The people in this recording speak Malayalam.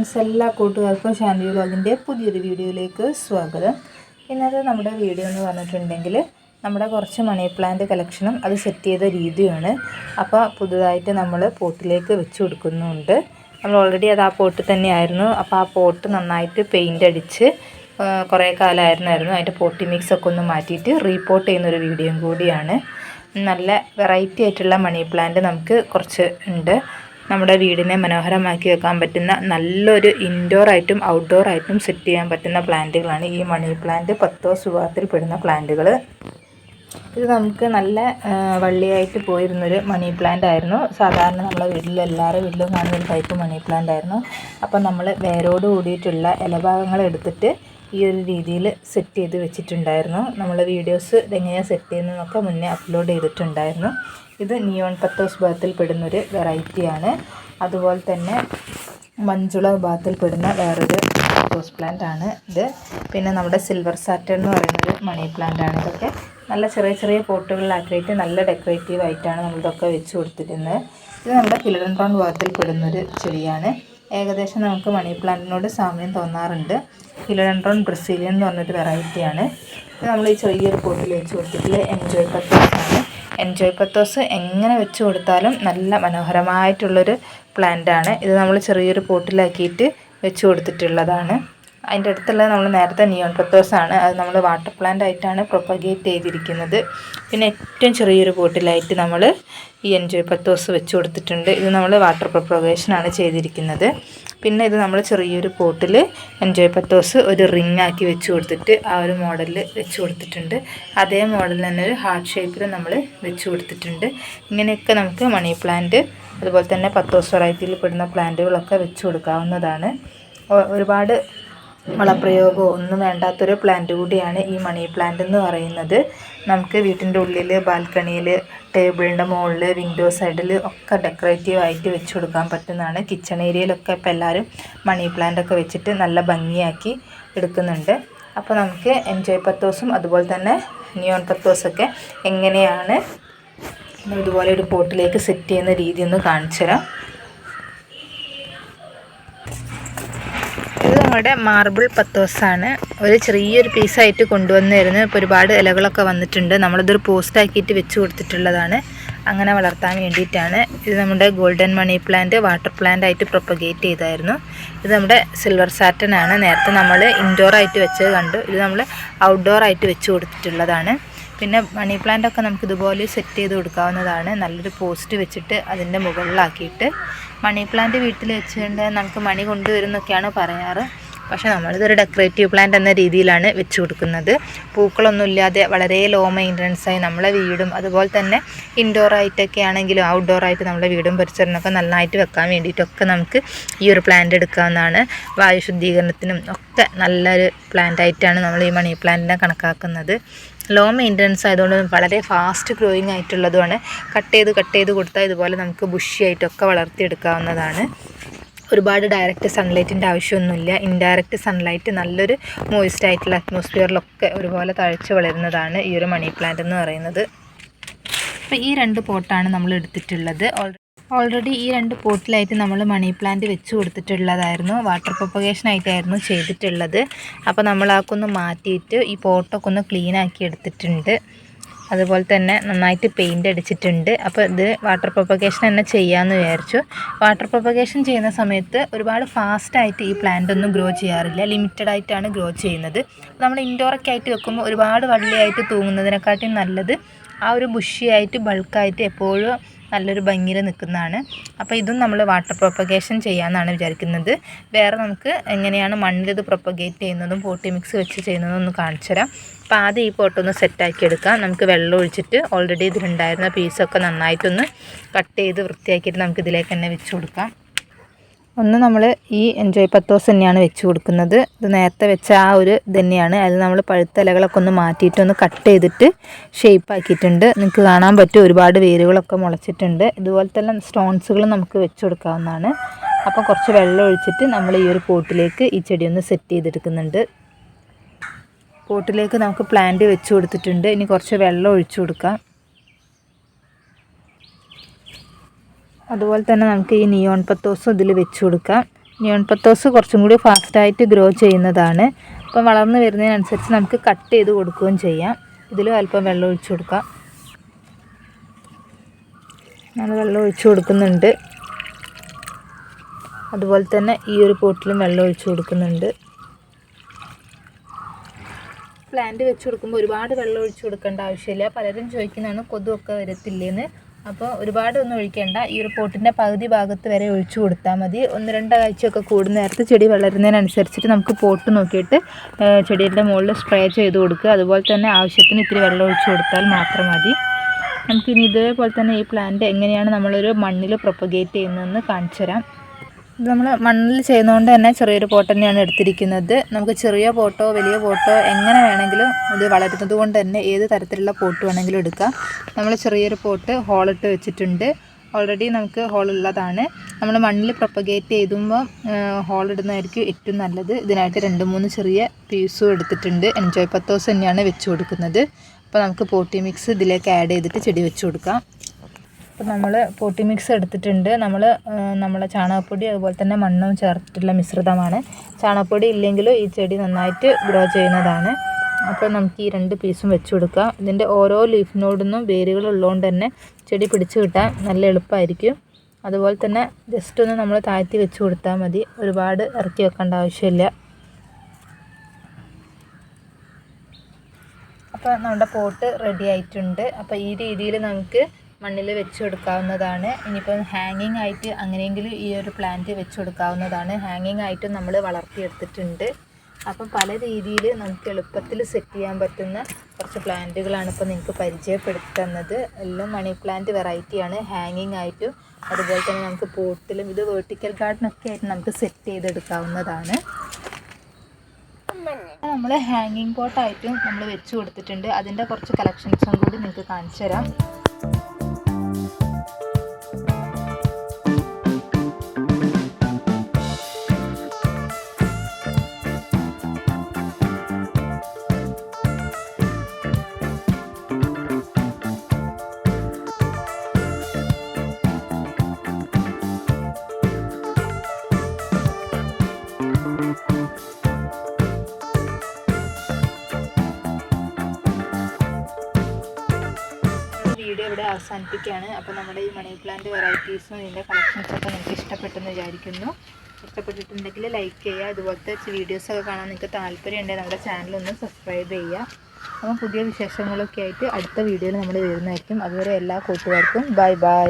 ഫ്രണ്ട്സ് എല്ലാ കൂട്ടുകാർക്കും ഷാൻഡി വ്ളോഗിന്റെ പുതിയൊരു വീഡിയോയിലേക്ക് സ്വാഗതം. ഇന്നത്തെ നമ്മുടെ വീഡിയോ എന്ന് പറഞ്ഞിട്ടുണ്ടെങ്കിൽ നമ്മുടെ കുറച്ച് മണി പ്ലാന്റ് കളക്ഷനും അത് സെറ്റ് ചെയ്ത രീതിയാണ് അപ്പോൾ പുതുതായിട്ട് നമ്മൾ പോട്ടിലേക്ക് വെച്ച് കൊടുക്കുന്നുണ്ട്. നമ്മൾ ഓൾറെഡി അത് ആ പോട്ട് തന്നെയായിരുന്നു. അപ്പോൾ ആ പോട്ട് നന്നായിട്ട് പെയിന്റ് അടിച്ച് കുറേ കാലമായിരുന്നായിരുന്നു. അതിന്റെ പോട്ടി മിക്സ് ഒക്കെ ഒന്ന് മാറ്റിയിട്ട് റീപോർട്ട് ചെയ്യുന്നൊരു വീഡിയോയും കൂടിയാണ്. നല്ല വെറൈറ്റി ആയിട്ടുള്ള മണി പ്ലാന്റ് നമുക്ക് കുറച്ച് ഉണ്ട്. നമ്മുടെ വീടിനെ മനോഹരമാക്കി വെക്കാൻ പറ്റുന്ന നല്ലൊരു ഇൻഡോർ ആയിട്ടും ഔട്ട്ഡോർ ആയിട്ടും സെറ്റ് ചെയ്യാൻ പറ്റുന്ന പ്ലാന്റുകളാണ് ഈ മണി പ്ലാന്റ് പത്തോ സുഖത്തിൽ പെടുന്ന പ്ലാന്റുകൾ ഇത് നമുക്ക് നല്ല വള്ളിയായിട്ട് പോയിരുന്നൊരു മണി പ്ലാന്റ് ആയിരുന്നു. സാധാരണ നമ്മളെ വീട്ടിൽ എല്ലാവരുടെ വീട്ടിലും കാണുന്ന ഒരു ടൈപ്പ് മണി പ്ലാന്റ് ആയിരുന്നു. അപ്പം നമ്മൾ വേരോട് കൂടിയിട്ടുള്ള ഇലഭാഗങ്ങൾ എടുത്തിട്ട് ഈ ഒരു രീതിയിൽ സെറ്റ് ചെയ്ത് വെച്ചിട്ടുണ്ടായിരുന്നു. നമ്മൾ വീഡിയോസ് ഇതെങ്ങനെയാണ് സെറ്റ് ചെയ്യുന്നതെന്നൊക്കെ മുന്നേ അപ്ലോഡ് ചെയ്തിട്ടുണ്ടായിരുന്നു. ഇത് നിയോൺ പത്തോസ് വിഭാഗത്തിൽ പെടുന്നൊരു വെറൈറ്റിയാണ് അതുപോലെ തന്നെ മഞ്ജുള വിഭാഗത്തിൽ പെടുന്ന വേറൊരു റോസ് പ്ലാന്റ് ആണ് ഇത്. പിന്നെ നമ്മുടെ സിൽവർ സാറ്റൺ എന്ന് പറയുന്നൊരു മണി പ്ലാന്റ് ആണ് ഇതൊക്കെ. നല്ല ചെറിയ ചെറിയ പോട്ടുകളിലാക്കിയിട്ട് നല്ല ഡെക്കറേറ്റീവ് ആയിട്ടാണ് നമ്മളിതൊക്കെ വെച്ച് കൊടുത്തിരുന്നത്. ഇത് നമ്മുടെ ഫിലഡൻട്രോൺ വിഭാഗത്തിൽ പെടുന്നൊരു ചെടിയാണ്. ഏകദേശം നമുക്ക് മണി പ്ലാന്റിനോട് സാമ്യം തോന്നാറുണ്ട്. ഫിലോഡൻഡ്രോൺ ബ്രസീലിയൻ എന്ന് പറഞ്ഞൊരു വെറൈറ്റിയാണ് ഇത് നമ്മൾ ഈ ചെറിയൊരു പോട്ടിൽ വെച്ച് കൊടുത്തിട്ടുള്ള എൻജോയ് പത്തോസ് ആണ്. എൻജോയ് പത്തോസ് എങ്ങനെ വെച്ച് കൊടുത്താലും നല്ല മനോഹരമായിട്ടുള്ളൊരു പ്ലാന്റ് ആണ്. ഇത് നമ്മൾ ചെറിയൊരു പോട്ടിലാക്കിയിട്ട് വെച്ച് കൊടുത്തിട്ടുള്ളതാണ്. അതിന്റെ അടുത്തുള്ള നമ്മൾ നേരത്തെ നിയോൺ പത്തോസ് ആണ്. അത് നമ്മൾ വാട്ടർ പ്ലാന്റ് ആയിട്ടാണ് പ്രൊപ്പഗേറ്റ് ചെയ്തിരിക്കുന്നത്. പിന്നെ ഏറ്റവും ചെറിയൊരു ബോട്ടിലായിട്ട് നമ്മൾ ഈ എൻജോയ് പത്തോസ് വെച്ച് കൊടുത്തിട്ടുണ്ട്. ഇത് നമ്മൾ വാട്ടർ പ്രൊപ്പഗേഷൻ ആണ് ചെയ്തിരിക്കുന്നത്. പിന്നെ ഇത് നമ്മൾ ചെറിയൊരു പോട്ടിൽ എൻജോയ് പത്തോസ് ഒരു റിംഗ് ആക്കി വെച്ച് കൊടുത്തിട്ട് ആ ഒരു മോഡലിൽ വെച്ച് കൊടുത്തിട്ടുണ്ട്. അതേ മോഡലിൽ തന്നെ ഒരു ഹാർട്ട് ഷേപ്പിൽ നമ്മൾ വെച്ച് കൊടുത്തിട്ടുണ്ട്. ഇങ്ങനെയൊക്കെ നമുക്ക് മണി പ്ലാന്റ് അതുപോലെ തന്നെ പത്തോസ് വെറൈറ്റിയിൽ പെടുന്ന പ്ലാന്റുകളൊക്കെ വെച്ച് കൊടുക്കാവുന്നതാണ്. ഒരുപാട് വളപ്രയോഗമോ ഒന്നും വേണ്ടാത്തൊരു പ്ലാന്റ് കൂടിയാണ് ഈ മണി പ്ലാന്റ് എന്ന് പറയുന്നത്. നമുക്ക് വീട്ടിന്റെ ഉള്ളിൽ ബാൽക്കണിയിൽ ടേബിളിന്റെ മുകളിൽ വിൻഡോ സൈഡിൽ ഒക്കെ ഡെക്കറേറ്റീവ് ആയിട്ട് വെച്ച് കൊടുക്കാൻ പറ്റുന്നതാണ്. കിച്ചൺ ഏരിയയിലൊക്കെ ഇപ്പോൾ എല്ലാവരും മണി പ്ലാന്റ് ഒക്കെ വെച്ചിട്ട് നല്ല ഭംഗിയാക്കി എടുക്കുന്നുണ്ട്. അപ്പോൾ നമുക്ക് എൻജോയ് പത്തോസും അതുപോലെ തന്നെ നിയോൺ പത്തോസൊക്കെ എങ്ങനെയാണ്? ഇതുപോലെ ഒരു പോട്ടിലേക്ക് സെറ്റ് ചെയ്യുന്ന രീതി ഒന്ന് കാണിച്ചു തരാം മാർബിൾ മാർബിൾ പത്തോസാണ് ഒരു ചെറിയൊരു പീസായിട്ട് കൊണ്ടുവന്നിരുന്നു. ഇപ്പോൾ ഒരുപാട് ഇലകളൊക്കെ വന്നിട്ടുണ്ട്. നമ്മളിതൊരു പോസ്റ്റാക്കിയിട്ട് വെച്ച് കൊടുത്തിട്ടുള്ളതാണ്. അങ്ങനെ വളർത്താൻ വേണ്ടിയിട്ടാണ്. ഇത് നമ്മുടെ golden money plant water plant ആയിട്ട് പ്രൊപ്പഗേറ്റ് ചെയ്തായിരുന്നു. ഇത് നമ്മുടെ സിൽവർ സാറ്റൻ ആണ്. നേരത്തെ നമ്മൾ ഇൻഡോർ ആയിട്ട് വെച്ചത് കണ്ടു. ഇത് നമ്മൾ ഔട്ട്ഡോർ ആയിട്ട് വെച്ച് കൊടുത്തിട്ടുള്ളതാണ്. പിന്നെ മണി പ്ലാന്റ് ഒക്കെ നമുക്ക് ഇതുപോലെ സെറ്റ് ചെയ്ത് കൊടുക്കാവുന്നതാണ്. നല്ലൊരു പോസ്റ്റ് വെച്ചിട്ട് അതിന്റെ മുകളിലാക്കിയിട്ട്. മണി പ്ലാന്റ് വീട്ടിൽ വെച്ചുകൊണ്ട് നമുക്ക് മണി കൊണ്ടുവരുന്നൊക്കെയാണ് പറയാറ്. പക്ഷേ നമ്മളിതൊരു ഡെക്കറേറ്റീവ് പ്ലാന്റ് എന്ന രീതിയിലാണ് വെച്ച് കൊടുക്കുന്നത്. പൂക്കളൊന്നും ഇല്ലാതെ വളരെ ലോ മെയിന്റനൻസ് ആയി നമ്മളെ വീടും അതുപോലെ തന്നെ ഇൻഡോർ ആയിട്ടൊക്കെ ആണെങ്കിലും ഔട്ട്ഡോർ ആയിട്ട് നമ്മുടെ വീടും പരിസരമൊക്കെ നന്നായിട്ട് വെക്കാൻ വേണ്ടിയിട്ടൊക്കെ നമുക്ക് ഈ ഒരു പ്ലാന്റ് എടുക്കാവുന്നതാണ്. വായു ശുദ്ധീകരണത്തിനും ഒക്കെ നല്ലൊരു പ്ലാന്റ് ആയിട്ടാണ് നമ്മൾ ഈ മണി പ്ലാന്റിനെ കണക്കാക്കുന്നത്. ലോ മെയിന്റനൻസ് ആയതുകൊണ്ട് വളരെ ഫാസ്റ്റ് ഗ്രോയിങ് ആയിട്ടുള്ളതുമാണ്. കട്ട് ചെയ്ത് കട്ട് ചെയ്ത് കൊടുത്താൽ ഇതുപോലെ നമുക്ക് ബുഷിയായിട്ടൊക്കെ വളർത്തിയെടുക്കാവുന്നതാണ്. ഒരുപാട് ഡയറക്റ്റ് സൺലൈറ്റിന്റെ ആവശ്യമൊന്നുമില്ല. ഇൻഡയറക്റ്റ് സൺലൈറ്റ് നല്ലൊരു മോയിസ്റ്റ് ആയിട്ടുള്ള അറ്റ്മോസ്ഫിയറിലൊക്കെ ഒരുപോലെ തഴച്ച് വളരുന്നതാണ് ഈ ഒരു മണി പ്ലാന്റ് എന്ന് പറയുന്നത്. അപ്പോൾ ഈ രണ്ട് പോട്ടാണ് നമ്മൾ എടുത്തിട്ടുള്ളത്. ഓൾറെഡി ഈ രണ്ട് പോട്ടിലായിട്ട് നമ്മൾ മണി പ്ലാന്റ് വെച്ച് കൊടുത്തിട്ടുള്ളതായിരുന്നു. വാട്ടർ പ്രൊപ്പഗേഷൻ ആയിട്ടായിരുന്നു ചെയ്തിട്ടുള്ളത്. അപ്പോൾ നമ്മൾ ആക്കൊന്ന് മാറ്റിയിട്ട് ഈ പോട്ടൊക്കെ ഒന്ന് ക്ലീൻ ആക്കി എടുത്തിട്ടുണ്ട്. അതുപോലെ തന്നെ നന്നായിട്ട് പെയിന്റ് അടിച്ചിട്ടുണ്ട്. അപ്പോൾ ഇത് വാട്ടർ പ്രൊപ്പഗേഷൻ തന്നെ ചെയ്യാമെന്ന് വിചാരിച്ചു. വാട്ടർ പ്രൊപ്പഗേഷൻ ചെയ്യുന്ന സമയത്ത് ഒരുപാട് ഫാസ്റ്റായിട്ട് ഈ പ്ലാന്റ് ഒന്നും ഗ്രോ ചെയ്യാറില്ല. ലിമിറ്റഡ് ആയിട്ടാണ് ഗ്രോ ചെയ്യുന്നത്. നമ്മൾ ഇൻഡോറൊക്കെ ആയിട്ട് വെക്കുമ്പോൾ ഒരുപാട് വള്ളിയായിട്ട് തൂങ്ങുന്നതിനെക്കാട്ടിയും നല്ലത് ആ ഒരു ബുഷിയായിട്ട് ബൾക്കായിട്ട് എപ്പോഴും നല്ലൊരു ഭംഗിയിൽ നിൽക്കുന്നതാണ്. അപ്പോൾ ഇതും നമ്മൾ വാട്ടർ പ്രൊപ്പഗേഷൻ ചെയ്യാമെന്നാണ് വിചാരിക്കുന്നത്. വേറെ നമുക്ക് എങ്ങനെയാണ് മണ്ണിലിത് പ്രൊപ്പഗേറ്റ് ചെയ്യുന്നതും പോട്ടി മിക്സ് വെച്ച് ചെയ്യുന്നതും ഒന്ന് കാണിച്ചു തരാം. അപ്പോൾ ആദ്യം ഈ പോട്ടൊന്ന് സെറ്റാക്കി എടുക്കാം. നമുക്ക് വെള്ളം ഒഴിച്ചിട്ട് ഓൾറെഡി ഇതിലുണ്ടായിരുന്ന പീസൊക്കെ നന്നായിട്ടൊന്ന് കട്ട് ചെയ്ത് വൃത്തിയാക്കിയിട്ട് നമുക്കിതിലേക്ക് തന്നെ വെച്ച് കൊടുക്കാം. ഒന്ന് നമ്മൾ ഈ എൻജോയ് പത്തോസ് തന്നെയാണ് വെച്ച് കൊടുക്കുന്നത്. ഇത് നേരത്തെ വെച്ച ആ ഒരു തന്നെയാണ്. അത് നമ്മൾ പഴുത്ത ഇലകളൊക്കെ ഒന്ന് മാറ്റിയിട്ട് ഒന്ന് കട്ട് ചെയ്തിട്ട് ഷേപ്പ് ആക്കിയിട്ടുണ്ട്. നിങ്ങൾക്ക് കാണാൻ പറ്റും ഒരുപാട് വേരുകളൊക്കെ മുളച്ചിട്ടുണ്ട്. ഇതുപോലെ തന്നെ സ്റ്റോൺസുകൾ നമുക്ക് വെച്ച് കൊടുക്കാവുന്നതാണ്. അപ്പോൾ കുറച്ച് വെള്ളം ഒഴിച്ചിട്ട് നമ്മൾ ഈ ഒരു പോട്ടിലേക്ക് ഈ ചെടി ഒന്ന് സെറ്റ് ചെയ്തെടുക്കുന്നുണ്ട്. പോട്ടിലേക്ക് നമുക്ക് പ്ലാന്റ് വെച്ച് കൊടുത്തിട്ടുണ്ട്. ഇനി കുറച്ച് വെള്ളം ഒഴിച്ചു കൊടുക്കാം. അതുപോലെ തന്നെ നമുക്ക് ഈ നിയോൺ പത്തോസും ഇതിൽ വെച്ച് കൊടുക്കാം. നിയോൺ പത്തോസ് കുറച്ചും കൂടി ഫാസ്റ്റായിട്ട് ഗ്രോ ചെയ്യുന്നതാണ്. അപ്പം വളർന്ന് വരുന്നതിനനുസരിച്ച് നമുക്ക് കട്ട് ചെയ്ത് കൊടുക്കുകയും ചെയ്യാം. ഇതിലും അല്പം വെള്ളം ഒഴിച്ചു കൊടുക്കാം. നമ്മൾ വെള്ളം ഒഴിച്ചു കൊടുക്കുന്നുണ്ട്. അതുപോലെ തന്നെ ഈ ഒരു പോട്ടിലും വെള്ളം ഒഴിച്ചു കൊടുക്കുന്നുണ്ട്. പ്ലാന്റ് വെച്ച് കൊടുക്കുമ്പോൾ ഒരുപാട് വെള്ളം ഒഴിച്ചു കൊടുക്കേണ്ട ആവശ്യമില്ല. പലരും ചോദിക്കുന്നതാണ് കൊതുവൊക്കെ വരത്തില്ലേന്ന്. അപ്പോൾ ഒരുപാട് ഒന്നും ഒഴിക്കേണ്ട. ഈ ഒരു പോട്ടിന്റെ പകുതി ഭാഗത്ത് വരെ ഒഴിച്ചു കൊടുത്താൽ മതി. ഒന്ന് രണ്ടാഴ്ചയൊക്കെ കൂടുന്ന നേരത്ത് ചെടി വളരുന്നതിനനുസരിച്ചിട്ട് നമുക്ക് പോട്ട് നോക്കിയിട്ട് ചെടിയുടെ മുകളിൽ സ്പ്രേ ചെയ്ത് കൊടുക്കുക. അതുപോലെ തന്നെ ആവശ്യത്തിന് ഇത്തിരി വെള്ളം ഒഴിച്ചു കൊടുത്താൽ മാത്രം മതി. നമുക്കിനി ഇതേപോലെ തന്നെ ഈ പ്ലാന്റ് എങ്ങനെയാണ് നമ്മളൊരു മണ്ണിൽ പ്രൊപ്പഗേറ്റ് ചെയ്യുന്നതെന്ന് കാണിച്ചു തരാം. ഇത് നമ്മൾ മണ്ണിൽ ചെയ്യുന്നതുകൊണ്ട് തന്നെ ചെറിയൊരു പോട്ട് തന്നെയാണ് എടുത്തിരിക്കുന്നത്. നമുക്ക് ചെറിയ പോട്ടോ വലിയ പോട്ടോ എങ്ങനെ വേണമെങ്കിലും ഇത് വളരുന്നത് കൊണ്ട് തന്നെ ഏത് തരത്തിലുള്ള പോട്ട് വേണമെങ്കിലും എടുക്കാം. നമ്മൾ ചെറിയൊരു പോട്ട് ഹോളിട്ട് വെച്ചിട്ടുണ്ട്. ഓൾറെഡി നമുക്ക് ഹോളുള്ളതാണ് നമ്മൾ മണ്ണിൽ പ്രൊപ്പഗേറ്റ് ചെയ്തുമ്പോൾ ഹോളിടുന്നതായിരിക്കും ഏറ്റവും നല്ലത്. ഇതിനായിട്ട് രണ്ട് മൂന്ന് ചെറിയ പീസും എടുത്തിട്ടുണ്ട്. എൻജോയ് പത്തോസ് തന്നെയാണ് വെച്ച് കൊടുക്കുന്നത്. അപ്പോൾ നമുക്ക് പോട്ടി മിക്സ് ഇതിലേക്ക് ആഡ് ചെയ്തിട്ട് ചെടി വെച്ച് കൊടുക്കാം. അപ്പോൾ നമ്മൾ പോട്ടി മിക്സ് എടുത്തിട്ടുണ്ട്. നമ്മൾ നമ്മളെ ചാണകപ്പൊടി അതുപോലെ തന്നെ മണ്ണും ചേർത്തിട്ടുള്ള മിശ്രിതമാണ്. ചാണകപ്പൊടി ഇല്ലെങ്കിലും ഈ ചെടി നന്നായിട്ട് ഗ്രോ ചെയ്യുന്നതാണ്. അപ്പോൾ നമുക്ക് ഈ രണ്ട് പീസും വെച്ച് കൊടുക്കാം. ഇതിന്റെ ഓരോ ലീഫിനോടൊന്നും വേരുകൾ ഉള്ളതുകൊണ്ട് തന്നെ ചെടി പിടിച്ചു കിട്ടാൻ നല്ല എളുപ്പമായിരിക്കും. അതുപോലെ തന്നെ ജസ്റ്റ് ഒന്ന് നമ്മൾ താഴ്ത്തി വെച്ച് കൊടുത്താൽ മതി. ഒരുപാട് ഇറക്കി വെക്കേണ്ട ആവശ്യമില്ല. അപ്പോൾ നമ്മുടെ പോട്ട് റെഡി ആയിട്ടുണ്ട്. അപ്പോൾ ഈ രീതിയിൽ നമുക്ക് മണ്ണിൽ വെച്ച് കൊടുക്കാവുന്നതാണ് ഇനിയിപ്പം ഹാങ്ങിങ് ആയിട്ട് അങ്ങനെയെങ്കിലും ഈ ഒരു പ്ലാന്റ് വെച്ച് കൊടുക്കാവുന്നതാണ് ഹാങ്ങിങ് ആയിട്ട് നമ്മൾ വളർത്തിയെടുത്തിട്ടുണ്ട്. അപ്പം പല രീതിയിൽ നമുക്ക് എളുപ്പത്തിൽ സെറ്റ് ചെയ്യാൻ പറ്റുന്ന കുറച്ച് പ്ലാന്റുകളാണ് ഇപ്പോൾ നിങ്ങൾക്ക് പരിചയപ്പെടുത്തി തന്നത്. എല്ലാം മണി പ്ലാന്റ് വെറൈറ്റിയാണ് ഹാങ്ങിങ് ആയിട്ടും അതുപോലെ തന്നെ നമുക്ക് പോട്ടിലും ഇത് വേർട്ടിക്കൽ ഗാർഡനൊക്കെ ആയിട്ട് നമുക്ക് സെറ്റ് ചെയ്തെടുക്കാവുന്നതാണ്. നമ്മൾ ഹാങ്ങിങ് പോട്ടായിട്ടും നമ്മൾ വെച്ച് കൊടുത്തിട്ടുണ്ട്. അതിന്റെ കുറച്ച് കളക്ഷൻസും കൂടി നിങ്ങൾക്ക് കാണിച്ചു തരാം. വീഡിയോ ഇവിടെ അവസാനിപ്പിക്കുകയാണ്. അപ്പോൾ നമ്മുടെ ഈ മണി പ്ലാന്റ് വെറൈറ്റീസും ഇതിന്റെ കളക്ഷൻസൊക്കെ നിങ്ങൾക്ക് ഇഷ്ടപ്പെട്ടെന്ന് വിചാരിക്കുന്നു. ഇഷ്ടപ്പെട്ടിട്ടുണ്ടെങ്കിൽ ലൈക്ക് ചെയ്യുക. ഇതുപോലത്തെ വീഡിയോസൊക്കെ കാണാൻ നിങ്ങൾക്ക് താല്പര്യമുണ്ടെങ്കിൽ നമ്മുടെ ചാനലൊന്ന് സബ്സ്ക്രൈബ് ചെയ്യുക. അപ്പം പുതിയ വിശേഷങ്ങളൊക്കെ ആയിട്ട് അടുത്ത വീഡിയോയിൽ നമ്മൾ വരുന്നതായിരിക്കും. അതുവരെ എല്ലാ കൂട്ടുകാർക്കും ബൈ ബൈ